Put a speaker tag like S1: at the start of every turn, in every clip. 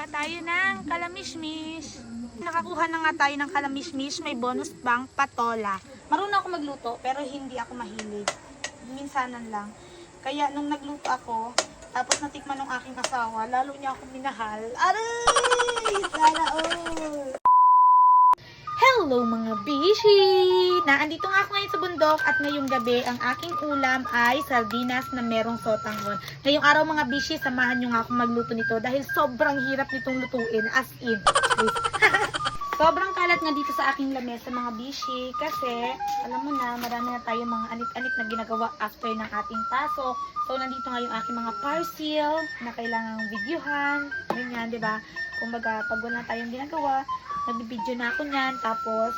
S1: Kuha tayo ng kalamismis. Nakakuha na nga tayo ng kalamismis. May bonus pang patola. Marunong ako magluto, pero hindi ako mahilig. Minsanan lang. Kaya nung nagluto ako, tapos natikman ng aking asawa, lalo niya ako minahal. Aray! Sana all! Hello mga bishi! Naandito nga ako ngayon sa bundok at ngayong gabi ang aking ulam ay sardinas na merong sotanghon. Ngayong araw mga bishi, samahan nyo nga ako magluto nito dahil sobrang hirap nitong lutuin as in. sobrang kalat nga dito sa aking lamesa mga bishi kasi alam mo na marami na tayong mga anit-anit na ginagawa after ng ating pasok. So nandito nga yung aking mga parcel na kailangang videohan. Ganyan, di ba? Kumbaga, pag wala tayong ginagawa, nagbibideo na ako niyan, tapos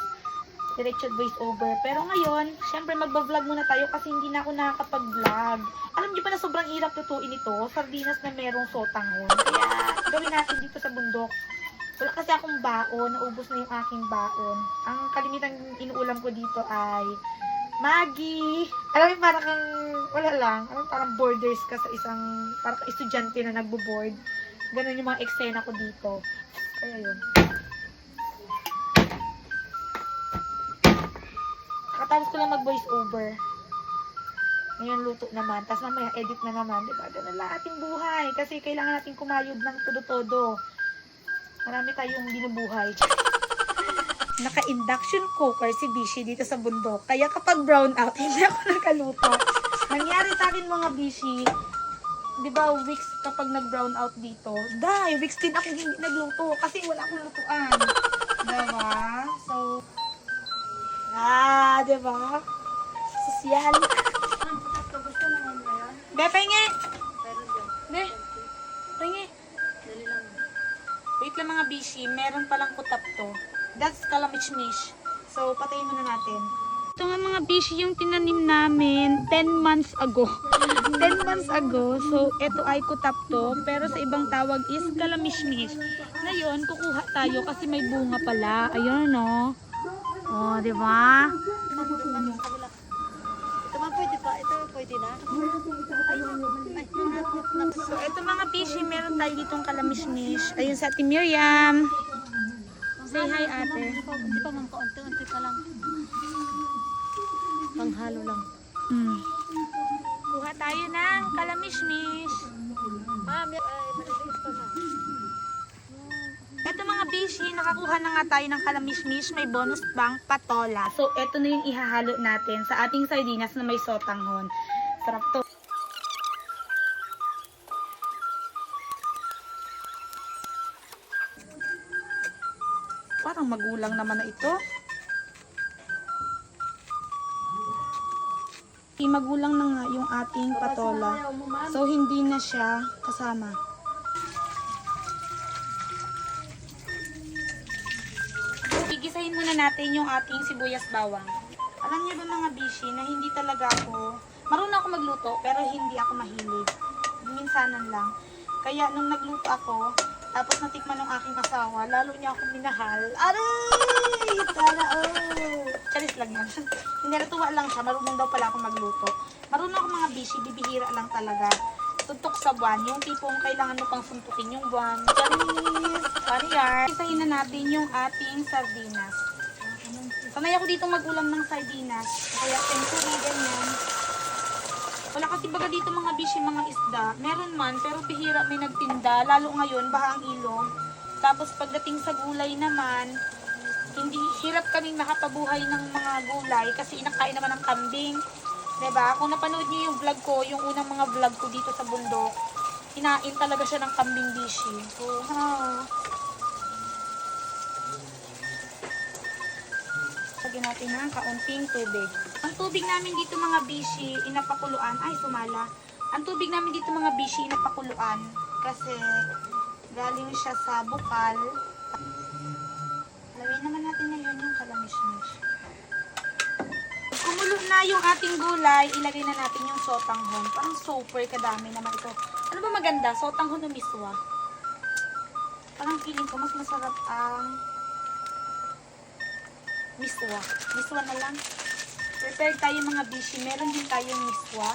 S1: diretso voice over. Pero ngayon, syempre magba-vlog muna tayo kasi hindi na ako nakakapag-vlog. Alam niyo ba na sobrang hirap lutuin ito? Sardinas na merong sotanghon. Kaya gawin natin dito sa bundok. Wala kasi akong baon, naubos na yung aking baon. Ang kalimitang inuulam ko dito ay Maggie. Alam mo, parang kang, wala lang, alam parang borders ka sa isang, parang estudyante na nagbo-board. Ganun yung mga eksena ko dito. Kaya yun. Katapos ko lang mag-voice over. Ngayon luto naman. Tapos mamaya edit na naman. Diba? Ganun lang ating buhay. Kasi kailangan natin kumayod ng todo-todo. Marami tayong binubuhay. Naka-induction cooker si Bishi dito sa bundok. Kaya kapag brown out, hindi ako nakaluto. Nangyari sa akin mga Bishi, di ba weeks kapag nag-brown out dito, dahil weeks din ako hindi nagluto kasi wala akong lutuan. Diba? So, ah, diba? Sosyal. Be, pahingi! Be, pahingi. Wait lang mga bishi, meron palang kutap to. That's kalamichmish. So, patayin muna natin. Ito nga mga bishi yung tinanim namin 10 months ago. 10 months ago. So, ito ay kutap to. Pero sa ibang tawag is kalamishmish. Ngayon, kukuha tayo kasi may bunga pala. Ayun, no? Oh, di ba?
S2: Ito man pwede pa. Ito pwede na.
S1: So, ito mga bishi, meron tayo ditong kalamismish. Ayun sa Ate Miriam. Say hi, ate.
S2: Di pa, man kaunti-unti pa lang. Panghalo lang.
S1: Hmm. Kuha tayo ng kalamismis.
S2: Ah,
S1: nakakuha na nga tayo ng kalamismis. May bonus pang patola. So, ito na yung ihahalo natin sa ating sardinas na may sotanghon. Sarap to. Parang magulang naman na ito. Magulang na nga yung ating patola. So, hindi na siya kasama. Gigisahin muna natin yung ating sibuyas bawang. Alam niyo ba mga bishi na hindi talaga ako, marunong ako magluto pero hindi ako mahilig. Minsanan lang. Kaya nung nagluto ako, tapos natikman ng aking asawa, lalo niya ako minahal. Aray! Sana all! Charis lang yan. Hindi natuwa lang siya, marunong daw pala ako magluto. Marunong ako mga bishi, bibihira lang talaga. Tuntok sa buwan, yung tipong kailangan mo pang suntukin yung buwan. Charis! Sorry yar. Isahin na natin yung ating sardinas. Sanay ako dito mag-ulam ng sardinas. Kaya tempuri, ganyan. Wala kasi baga dito mga bishi, mga isda. Meron man, pero bihira may nagtinda. Lalo ngayon, baha ang ilog. Tapos pagdating sa gulay naman, hindi hirap kaming makapabuhay ng mga gulay kasi inakain naman ng kambing. 'Di ba? Kung napanood niyo yung vlog ko, yung unang mga vlog ko dito sa bundok, kinain talaga siya ng kambing bishi. So, ha. Lagyan natin ng kaunting tubig. Ang tubig namin dito mga bishi, inapakuluan. Ay, sumala. Ang tubig namin dito mga bishi, inapakuluan. Kasi galing siya sa bukal. Na yung ating gulay, ilagay na natin yung sotanghon. Parang super kadami naman ito. Ano ba maganda? Sotanghon o miswa? Parang feeling ko mas masarap ang miswa. Miswa na lang. Prepare tayo mga bishi. Meron din tayong miswa.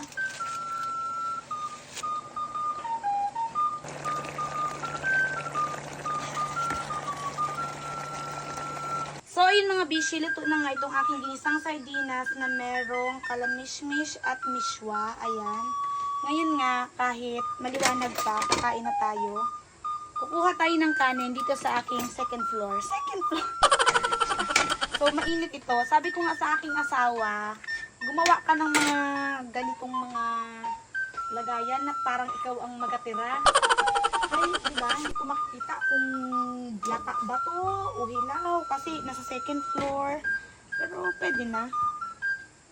S1: Ayun mga bishi, luto na nga itong aking ginisang sardinas na merong kalamishmish at mishwa. Ayan. Ngayon nga, kahit maliwanag pa, kakain na tayo. Kukuha tayo ng kanin dito sa aking second floor. Second floor? so, mainit ito. Sabi ko nga sa aking asawa, gumawa ka ng mga ganitong mga lagayan na parang ikaw ang magatira. Ay, diba? Hindi ko lata ba to o hilaw kasi nasa second floor. Pero pwede na.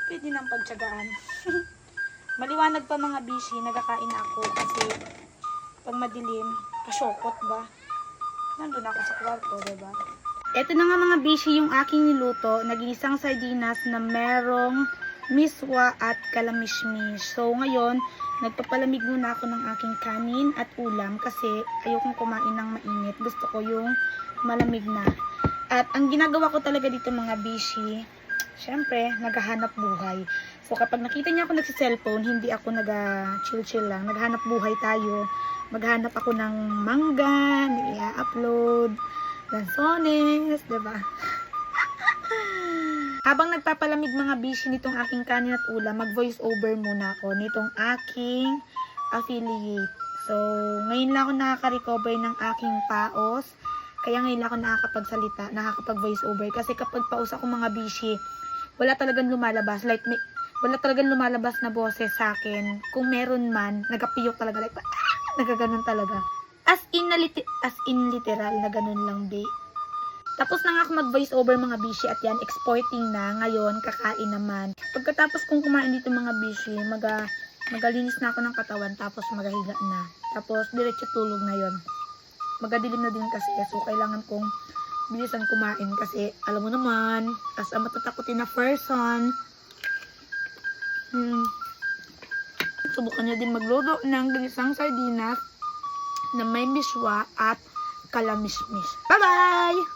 S1: Pwede nang pagtsagaan. Maliwanag pa mga bishi, nagkakain na ako kasi pag madilim, kasyokot ba? Nandun ako sa kwarto, diba? Ito na nga mga bishi yung aking niluto, naginisang sardinas na merong miswa at kalamishmish. So ngayon, nagpapalamig muna ako ng aking kanin at ulam kasi ayokong kumain ng mainit. Gusto ko yung malamig na. At ang ginagawa ko talaga dito mga bishi, syempre, naghahanap buhay. So kapag nakita niya ako nagsi-cellphone, hindi ako nag-chill-chill lang. Naghanap buhay tayo. Maghanap ako ng mangga, i-upload, lansones, ba? Habang nagpapalamig mga bishi nitong aking kanin at ulam, mag-voice over muna ako nitong aking affiliate. So, ngayon lang ako nakaka-recover ng aking paos. Kaya ngayon lang ako nakakapagsalita, nakakapag-voice over. Kasi kapag paus ako mga bishi, wala talagang lumalabas. Like, may, wala talagang lumalabas na boses sa akin. Kung meron man, nagapiyok talaga. Like, nagaganon talaga. As in, na as in literal na ganun lang, be. Tapos na nga ako mag-voice over mga bishi at yan, exporting na. Ngayon, kakain naman. Pagkatapos kong kumain dito mga bishi, maga, magalinis na ako ng katawan tapos magahiga na. Tapos, diretso tulog na yon. Magadilim na din kasi, so kailangan kong bilisan kumain kasi alam mo naman, as a matatakotin na person, hmm, subukan nyo din magluto ng ginisang sardinas na may miswa at kalamismis. Bye-bye!